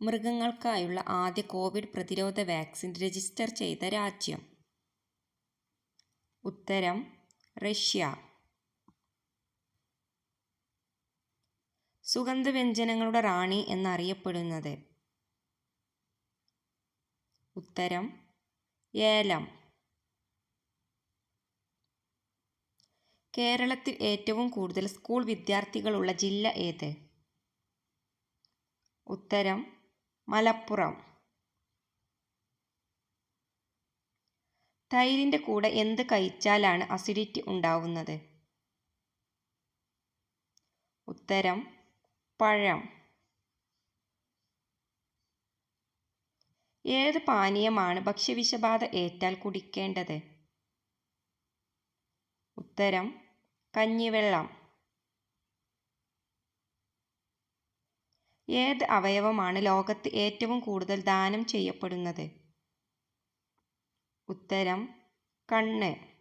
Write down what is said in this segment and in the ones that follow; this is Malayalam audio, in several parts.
മൃഗങ്ങൾക്കായുള്ള ആദ്യ കോവിഡ് പ്രതിരോധ വാക്സിൻ രജിസ്റ്റർ ചെയ്ത രാജ്യം. ഉത്തരം റഷ്യ. സുഗന്ധവ്യഞ്ജനങ്ങളുടെ റാണി എന്നറിയപ്പെടുന്നത്. ഉത്തരം ഏലം. കേരളത്തിൽ ഏറ്റവും കൂടുതൽ സ്കൂൾ വിദ്യാർത്ഥികളുള്ള ജില്ല ഏത്? ഉത്തരം മലപ്പുറം. തൈരിന്റെ കൂടെ എന്ത് കഴിച്ചാലാണ് അസിഡിറ്റി ഉണ്ടാവുന്നത്? ഉത്തരം പഴം. ഏത് പാനീയമാണ് ഭക്ഷ്യവിഷബാധ ഏറ്റാൽ കുടിക്കേണ്ടത്? ഉത്തരം കഞ്ഞിവെള്ളം. ഏത് അവയവമാണ് ലോകത്ത് ഏറ്റവും കൂടുതൽ ദാനം ചെയ്യപ്പെടുന്നത്? ഉത്തരം കണ്ണ്.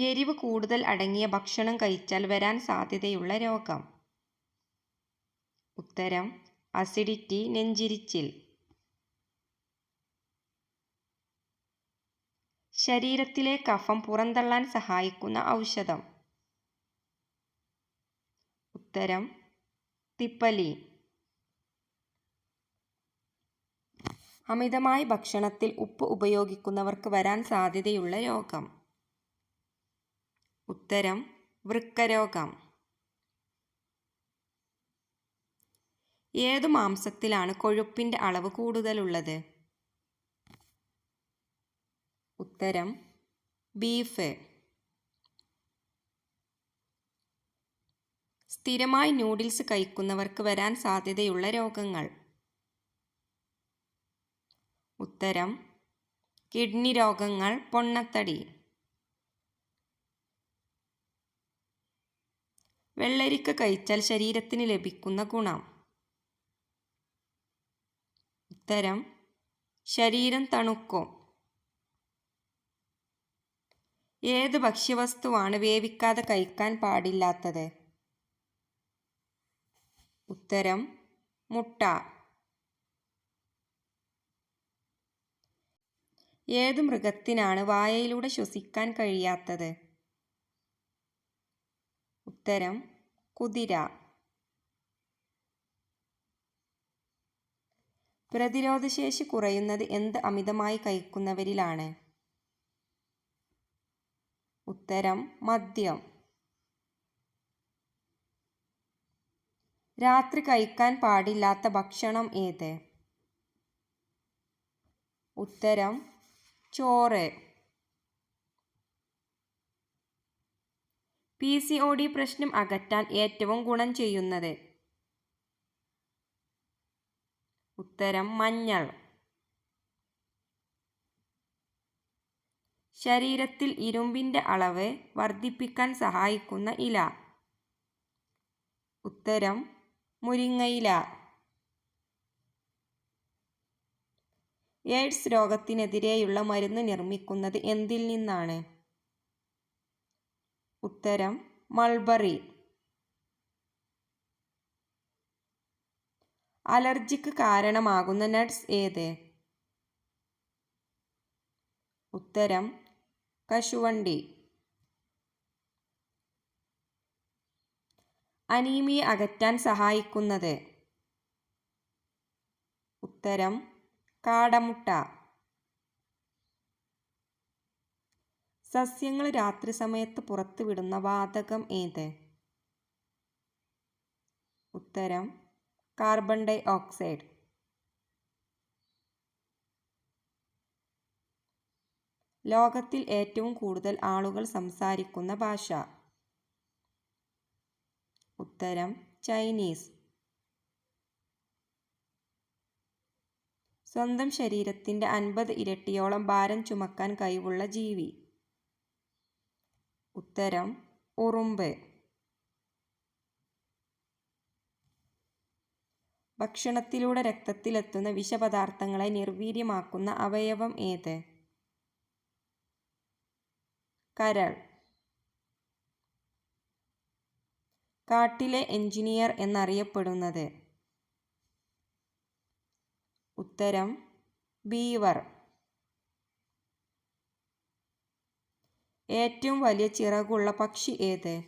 എരിവ് കൂടുതൽ അടങ്ങിയ ഭക്ഷണം കഴിച്ചാൽ വരാൻ സാധ്യതയുള്ള രോഗം. ഉത്തരം അസിഡിറ്റി നെഞ്ചിരിച്ചിൽ. ശരീരത്തിലെ കഫം പുറന്തള്ളാൻ സഹായിക്കുന്ന ഔഷധം. ഉത്തരം തിപ്പലി. അമിതമായ ഭക്ഷണത്തിൽ ഉപ്പ് ഉപയോഗിക്കുന്നവർക്ക് വരാൻ സാധ്യതയുള്ള രോഗം. ഉത്തരം വൃക്കരോഗം. ഏതു മാംസത്തിലാണ് കൊഴുപ്പിന്റെ അളവ് കൂടുതലുള്ളത്? ഉത്തരം ബീഫ്. സ്ഥിരമായി നൂഡിൽസ് കഴിക്കുന്നവർക്ക് വരാൻ സാധ്യതയുള്ള രോഗങ്ങൾ. ഉത്തരം കിഡ്നി രോഗങ്ങൾ പൊണ്ണത്തടി. വെള്ളരിക്ക കഴിച്ചാൽ ശരീരത്തിന് ലഭിക്കുന്ന ഗുണം. ഉത്തരം ശരീരം തണുക്കും. ഏത് ഭക്ഷ്യവസ്തുവാണ് വേവിക്കാതെ കഴിക്കാൻ പാടില്ലാത്തത്? ഉത്തരം മുട്ട. ഏത് മൃഗത്തിനാണ് വായയിലൂടെ ശ്വസിക്കാൻ കഴിയാത്തത്? ഉത്തരം കുതിര. പ്രതിരോധശേഷി കുറയുന്നത് എന്ത് അമിതമായി കഴിക്കുന്നവരിലാണ്? ഉത്തരം മദ്യം. രാത്രി കഴിക്കാൻ പാടില്ലാത്ത ഭക്ഷണം ഏത്? ഉത്തരം ചോറ്. പി സി ഒ ഡി പ്രശ്നം അകറ്റാൻ ഏറ്റവും ഗുണം ചെയ്യുന്നത്? ഉത്തരം മഞ്ഞൾ. ശരീരത്തിൽ ഇരുമ്പിന്റെ അളവ് വർദ്ധിപ്പിക്കാൻ സഹായിക്കുന്ന ഇല. ഉത്തരം മുരിങ്ങയില. എയ്ഡ്സ് രോഗത്തിനെതിരെയുള്ള മരുന്ന് നിർമ്മിക്കുന്നത് എന്തിൽ നിന്നാണ്? ഉത്തരം മൾബറി. അലർജിക്ക് കാരണമാകുന്ന നട്ട്സ് ഏത്? ഉത്തരം കശുവണ്ടി. അനീമിയ അകറ്റാൻ സഹായിക്കുന്നത്. ഉത്തരം കാടമുട്ട. സസ്യങ്ങൾ രാത്രി സമയത്ത് പുറത്തുവിടുന്ന വാതകം ഏത്? ഉത്തരം കാർബൺ ഡൈ ഓക്സൈഡ്. ലോകത്തിൽ ഏറ്റവും കൂടുതൽ ആളുകൾ സംസാരിക്കുന്ന ഭാഷ. ഉത്തരം ചൈനീസ്. സ്വന്തം ശരീരത്തിന്റെ അൻപത് ഇരട്ടിയോളം ഭാരം ചുമക്കാൻ കഴിവുള്ള ജീവി. ഉത്തരം ഉറുമ്പ്. ഭക്ഷണത്തിലൂടെ രക്തത്തിലെത്തുന്ന വിഷപദാർത്ഥങ്ങളെ നിർവീര്യമാക്കുന്ന അവയവം ഏത്? കരൾ. കാട്ടിലെ എഞ്ചിനീയർ എന്നറിയപ്പെടുന്നത്. ഉത്തരം ബീവർ. ഏറ്റവും വലിയ ചിറകുള്ള പക്ഷി ഏത്?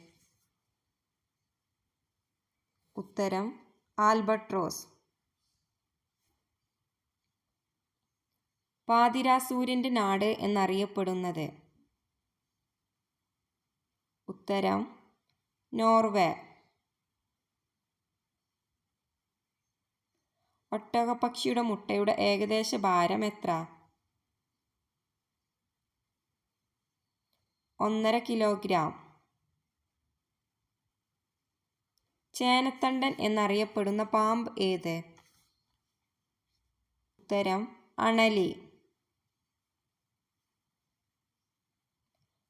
ഉത്തരം ആൽബട്രോസ്. പാതിരാസൂര്യന്റെ നാട് എന്നറിയപ്പെടുന്നത്. ഉത്തരം നോർവേ. ഒട്ടകപ്പക്ഷിയുടെ മുട്ടയുടെ ഏകദേശ ഭാരം എത്ര? ഒന്നര കിലോഗ്രാം. ചേനത്തണ്ടൻ എന്നറിയപ്പെടുന്ന പാമ്പ് ഏത്? ഉത്തരം അണലി.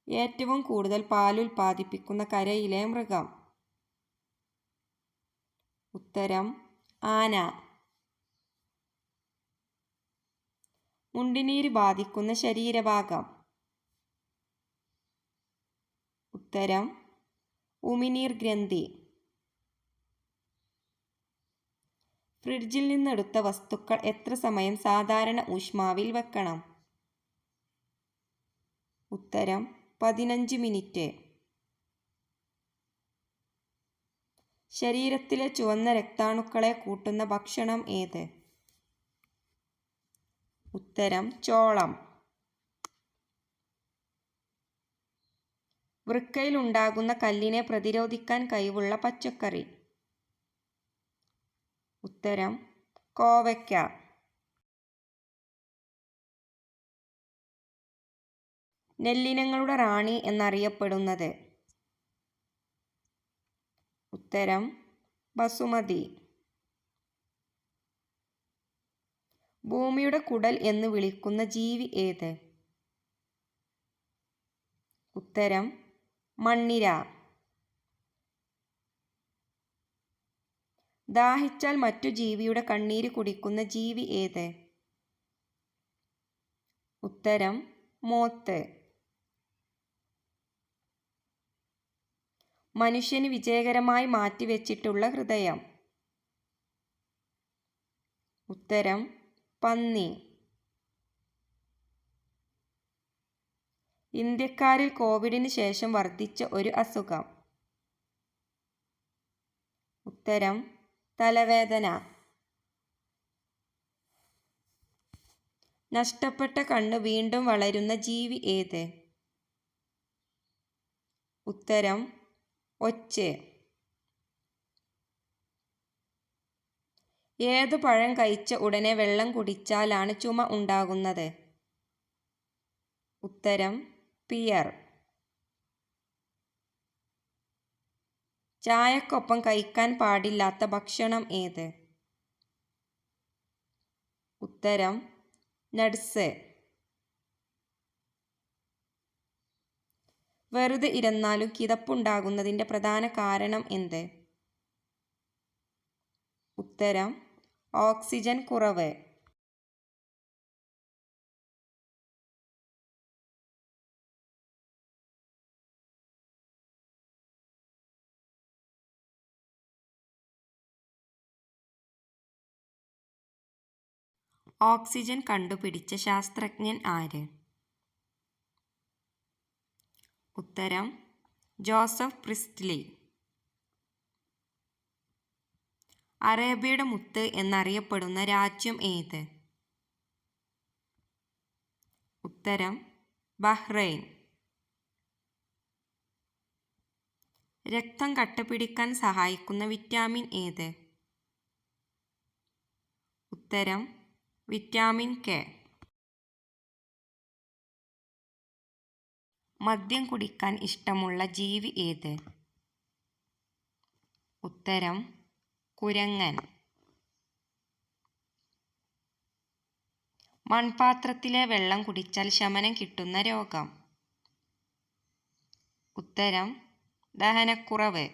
ഏറ്റവും കൂടുതൽ പാലുൽപാദിപ്പിക്കുന്ന കരയിലെ മൃഗം. ഉത്തരം ആന. മുണ്ടിനീര് ബാധിക്കുന്ന ശരീരഭാഗം. ഉത്തരം ഉമിനീർ ഗ്രന്ഥി. ഫ്രിഡ്ജിൽ നിന്നെടുത്ത വസ്തുക്കൾ എത്ര സമയം സാധാരണ ഊഷ്മാവിൽ വെക്കണം? ഉത്തരം പതിനഞ്ച് മിനിറ്റ്. ശരീരത്തിലെ ചുവന്ന രക്താണുക്കളെ കൂട്ടുന്ന ഭക്ഷണം ഏത്? ഉത്തരം ചോളം. വൃക്കയിലുണ്ടാകുന്ന കല്ലിനെ പ്രതിരോധിക്കാൻ കഴിവുള്ള പച്ചക്കറി. ഉത്തരം കോവയ്ക്ക. നെല്ലിനങ്ങളുടെ റാണി എന്നറിയപ്പെടുന്നത്. ഉത്തരം ബസുമതി. ഭൂമിയുടെ കുടൽ എന്ന് വിളിക്കുന്ന ജീവി ഏത്? ഉത്തരം മണ്ണിര. ദാഹിച്ചാൽ മറ്റു ജീവിയുടെ കണ്ണീര് കുടിക്കുന്ന ജീവി ഏത്? ഉത്തരം മോത്ത്. മനുഷ്യന് വിജയകരമായി മാറ്റിവെച്ചിട്ടുള്ള ഹൃദയം. ഉത്തരം പന്നി. ഇന്ത്യക്കാരിൽ കോവിഡിന് ശേഷം വർദ്ധിച്ച ഒരു അസുഖം. ഉത്തരം തലവേദന. നഷ്ടപ്പെട്ട കണ്ണ് വീണ്ടും വളരുന്ന ജീവി ഏത്? ഉത്തരം ഒച്ച്. ഏതു പഴം കഴിച്ച ഉടനെ വെള്ളം കുടിച്ചാലാണ് ചുമ ഉണ്ടാകുന്നത്? ഉത്തരം പിയർ. ചായക്കൊപ്പം കഴിക്കാൻ പാടില്ലാത്ത ഭക്ഷണം ഏത്? ഉത്തരം നട്സ് വെറുതെ ഇരുന്നാലും കിതപ്പുണ്ടാകുന്നതിന്റെ പ്രധാന കാരണം എന്ത്? ഉത്തരം ഓക്സിജൻ കുറവ്. ഓക്സിജൻ കണ്ടുപിടിച്ച ശാസ്ത്രജ്ഞൻ ആര്? ഉത്തരം ജോസഫ് പ്രിസ്റ്റ്ലി. അറേബ്യയുടെ മുത്ത് എന്നറിയപ്പെടുന്ന രാജ്യം ഏത്? ഉത്തരം ബഹ്റൈൻ. രക്തം കട്ടപിടിക്കാൻ സഹായിക്കുന്ന വിറ്റാമിൻ ഏത്? ഉത്തരം വിറ്റാമിൻ കെ. മദ്യം കുടിക്കാൻ ഇഷ്ടമുള്ള ജീവി ഏത്? ഉത്തരം കുരങ്ങൻ. മൺപാത്രത്തിലെ വെള്ളം കുടിച്ചാൽ ശമനം കിട്ടുന്ന രോഗം. ഉത്തരം ദഹനക്കുറവ്.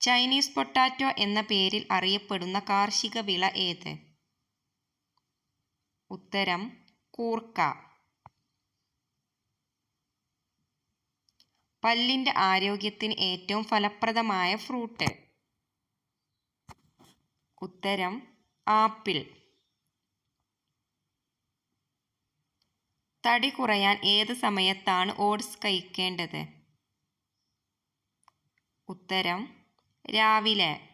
ചൈനീസ് പൊട്ടാറ്റോ എന്ന പേരിൽ അറിയപ്പെടുന്ന കാർഷിക വിള ഏത്? ഉത്തരം കൂർക്ക. പല്ലിന്റെ ആരോഗ്യത്തിന് ഏറ്റവും ഫലപ്രദമായ ഫ്രൂട്ട്. ഉത്തരം ആപ്പിൾ. തടി കുറയാൻ ഏത് സമയത്താണ് ഓട്സ് കഴിക്കേണ്ടത്? ഉത്തരം രാവിലെ.